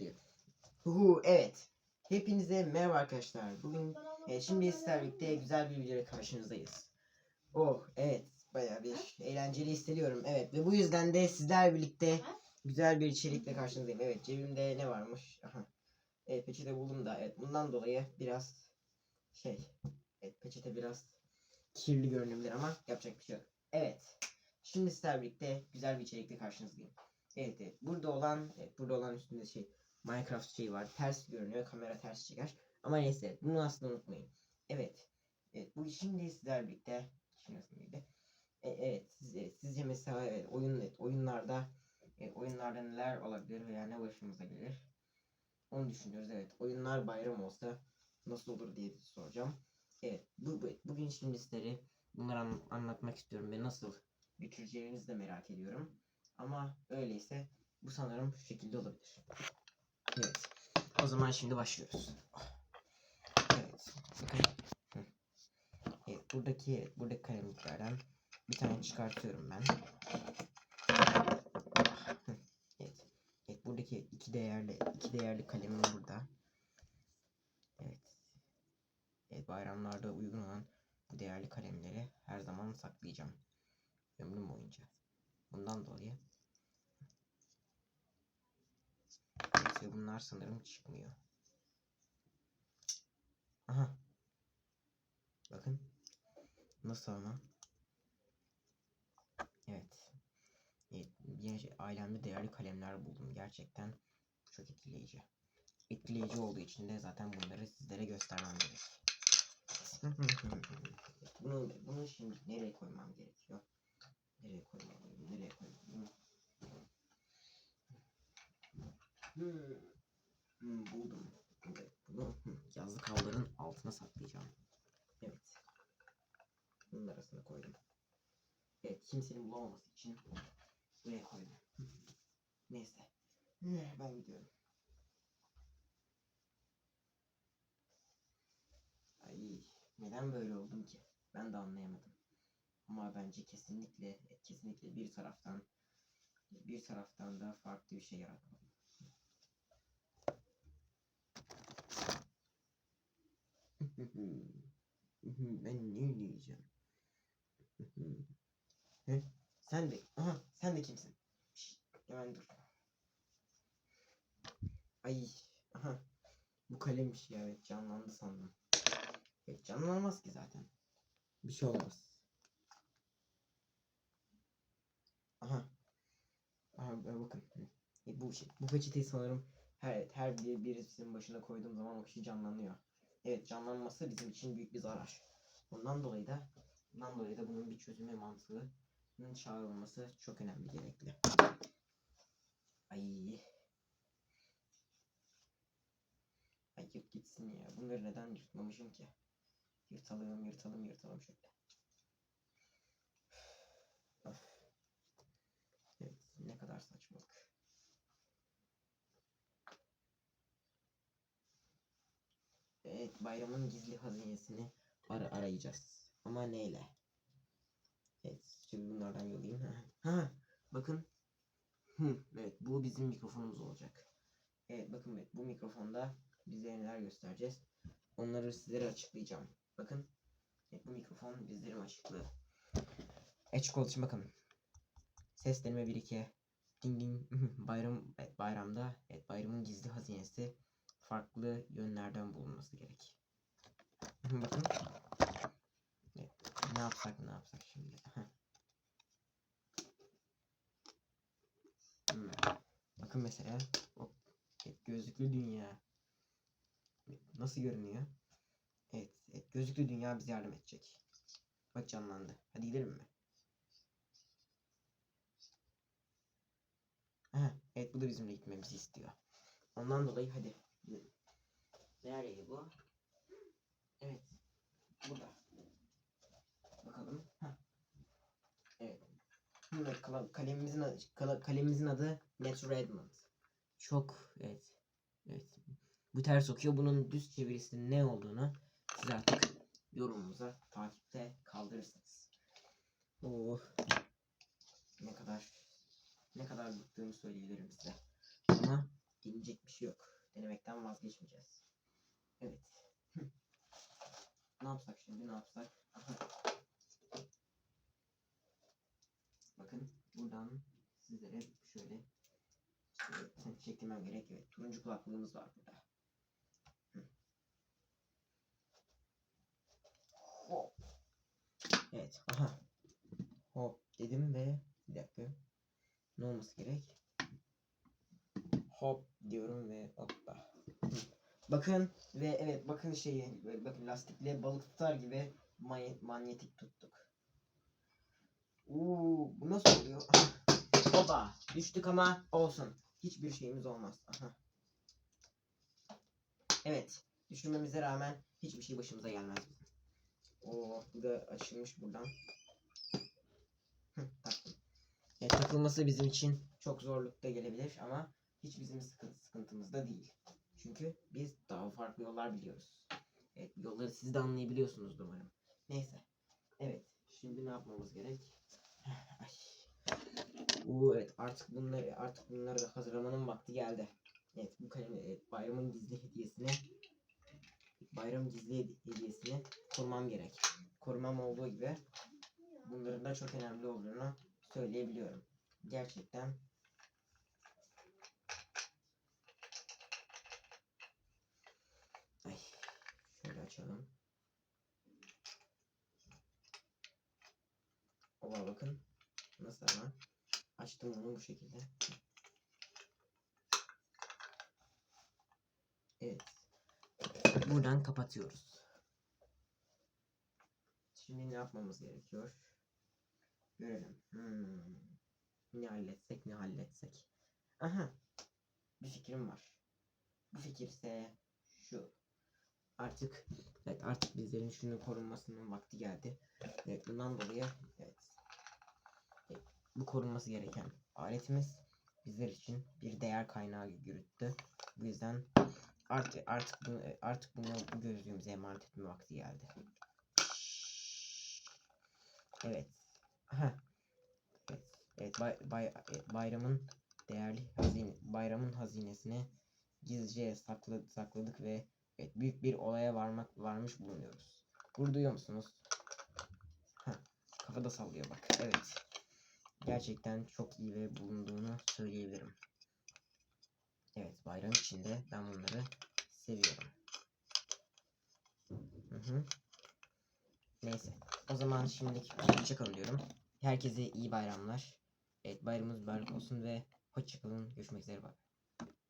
başlıyor. Huhu evet. Hepinize merhaba arkadaşlar. Bugün e, şimdi sizlerle birlikte güzel bir videoyla karşınızdayız. Oh evet bayağı bir eğlenceli hissediyorum. Evet ve bu yüzden de sizlerle birlikte güzel bir içerikle karşınızdayım. Evet cebimde ne varmış? Aha. Evet peçete buldum da evet bundan dolayı biraz şey evet peçete biraz kirli görünebilir ama yapacak bir şey yok. Evet. Şimdi sizlerle birlikte güzel bir içerikle karşınızdayım. Evet evet. Burada olan evet, burada olan üstünde şey Minecraft şeyi var. Ters görünüyor. Kamera ters çeker. Ama neyse bunu aslında unutmayın. Evet. Evet bu şimdi sizlerle birlikte şimdi mıydı? E, evet siz, e, sizce mesela evet, oyun evet, oyunlarda e, oyunlarda neler olabilir veya ne başımıza gelir? Onu düşünüyoruz. Evet. Oyunlar bayram olsa nasıl olur diye soracağım. Evet. Bu, bu- bugün şimdi sizlere bunları an- anlatmak istiyorum ve nasıl bitireceğinizi de merak ediyorum. Ama öyleyse bu sanırım şu şekilde olabilir. Evet. O zaman şimdi başlıyoruz. Evet. Bakın. Evet, buradaki buradaki kalemliklerden bir tane çıkartıyorum ben. Evet. Evet, buradaki iki değerli iki değerli kalemim burada. Evet. Evet, bayramlarda uygun olan bu değerli kalemleri her zaman saklayacağım. Ömrüm boyunca. Bundan dolayı Ve bunlar sanırım çıkmıyor. Aha. Bakın. Nasıl ama? Evet. Bir şey- ailemde değerli kalemler buldum. Gerçekten çok etkileyici. Etkileyici olduğu için de zaten bunları sizlere göstermem gerek. bunu, bunu şimdi nereye koymam gerekiyor? Nereye koymalıyım? Nereye koymalıyım? Hmm. Hmm, buldum. Evet, bunu yazlık havluların altına saklayacağım. Evet. Bunun arasına koydum. Evet, kimsenin bulamaması için buraya koydum. Neyse. Ben gidiyorum. Ay, neden böyle oldum ki? Ben de anlayamadım. Ama bence kesinlikle, kesinlikle bir taraftan bir taraftan da farklı bir şey yaratmalıyım. Ben ne diyeceğim? He? Sen de, aha sen de kimsin? Şşt, hemen dur. Ay, aha. Bu kalemmiş ya, evet canlandı sandım. Evet, canlanmaz ki zaten. Bir şey olmaz. Aha. Aha bakın. E, bu şey, bu peçeteyi sanırım her her bir birisinin başına koyduğum zaman o kişi canlanıyor. Evet canlanması bizim için büyük bir zarar. Bundan dolayı da bundan dolayı da bunun bir çözüme mantığının çağrılması çok önemli gerekli. Ay. Ay yırt gitsin ya. Bunları neden yırtmamışım ki? Yırtalım yırtalım yırtalım şöyle. Evet, ne kadar saçmalık. Evet, bayramın gizli hazinesini ar arayacağız. Ama neyle? Evet, şimdi bunlardan yollayayım. Ha, ha bakın. Hı, evet, bu bizim mikrofonumuz olacak. Evet, bakın evet, bu mikrofonda bize neler göstereceğiz. Onları sizlere açıklayacağım. Bakın. Evet, bu mikrofon bizlerin açıklığı. Açık olduğu için bakın. Ses deneme 1 2. Ding ding. Bayram evet, bayramda evet bayramın gizli hazinesi farklı yönlerden bulunması gerek. Bakın. Evet, ne yapsak ne yapsak şimdi. Hmm. Bakın mesela o evet, gözlüklü dünya. Nasıl görünüyor? Evet, evet gözlüklü dünya bize yardım edecek. Bak canlandı. Hadi gidelim mi? Ha, evet bu da bizimle gitmemizi istiyor. Ondan dolayı hadi. Nereye bu? Evet. Burada. Bakalım. Ha. Evet. Evet, kalemimizin adı, kalemimizin adı Net Redmond. Çok evet. Evet. Bu ters okuyor. Bunun düz çevirisinin ne olduğunu siz artık yorumumuza takipte kaldırırsınız. Oh. Ne kadar ne kadar bıktığımı söyleyebilirim size. Ama Denilecek bir şey yok. Denemekten vazgeçmeyeceğiz. Evet. ne yapsak şimdi ne yapsak? Bakın buradan sizlere şöyle şöyle çektirmem gerek. Evet turuncu kulaklığımız var burada. Hop. Evet. Aha. Hop dedim ve bir dakika. Ne olması gerek? Hop diyorum ve. Bakın ve evet bakın şeyi bakın lastikle balık tutar gibi many- manyetik tuttuk. Uuu bu nasıl oluyor? Oba düştük ama olsun. Hiçbir şeyimiz olmaz. Aha. Evet düşürmemize rağmen hiçbir şey başımıza gelmez. Oo bu da açılmış buradan. Hı, takılması bizim için çok zorlukta gelebilir ama hiç bizim sıkıntı, sıkıntımız da değil. Yollar biliyoruz. Evet bu yolları siz de anlayabiliyorsunuz umarım. Neyse. Evet. Şimdi ne yapmamız gerek? Ay. Oo, evet artık bunları artık bunları da hazırlamanın vakti geldi. Evet bu kalemi evet, bayramın gizli hediyesini bayram gizli hedi- hediyesini korumam gerek. Korumam olduğu gibi bunların da çok önemli olduğunu söyleyebiliyorum. Gerçekten Ay, şöyle açalım. Oha bakın. Nasıl ama? Açtım bunu bu şekilde. Evet. Buradan kapatıyoruz. Şimdi ne yapmamız gerekiyor? Görelim. Hmm. Ne halletsek ne halletsek. Aha. Bir fikrim var. Bu fikir ise şu. Artık evet artık bizlerin şunun korunmasının vakti geldi. Evet bundan dolayı evet. evet, bu korunması gereken aletimiz bizler için bir değer kaynağı yürüttü. Bu yüzden artık artık bunu artık bunu bu gözlüğümüze emanet etme vakti geldi. Evet. Aha. Evet. Evet bay, bay, bayramın değerli hazine bayramın hazinesini gizlice sakla, sakladık ve evet, büyük bir olaya varmak varmış bulunuyoruz. Bunu duyuyor musunuz? Heh, kafada sallıyor bak. Evet. Gerçekten çok iyi ve bulunduğunu söyleyebilirim. Evet bayram içinde ben bunları seviyorum. Hı hı. Neyse. O zaman şimdilik hoşçakalın diyorum. Herkese iyi bayramlar. Evet bayramımız mübarek olsun ve hoşçakalın. Görüşmek üzere. Bye.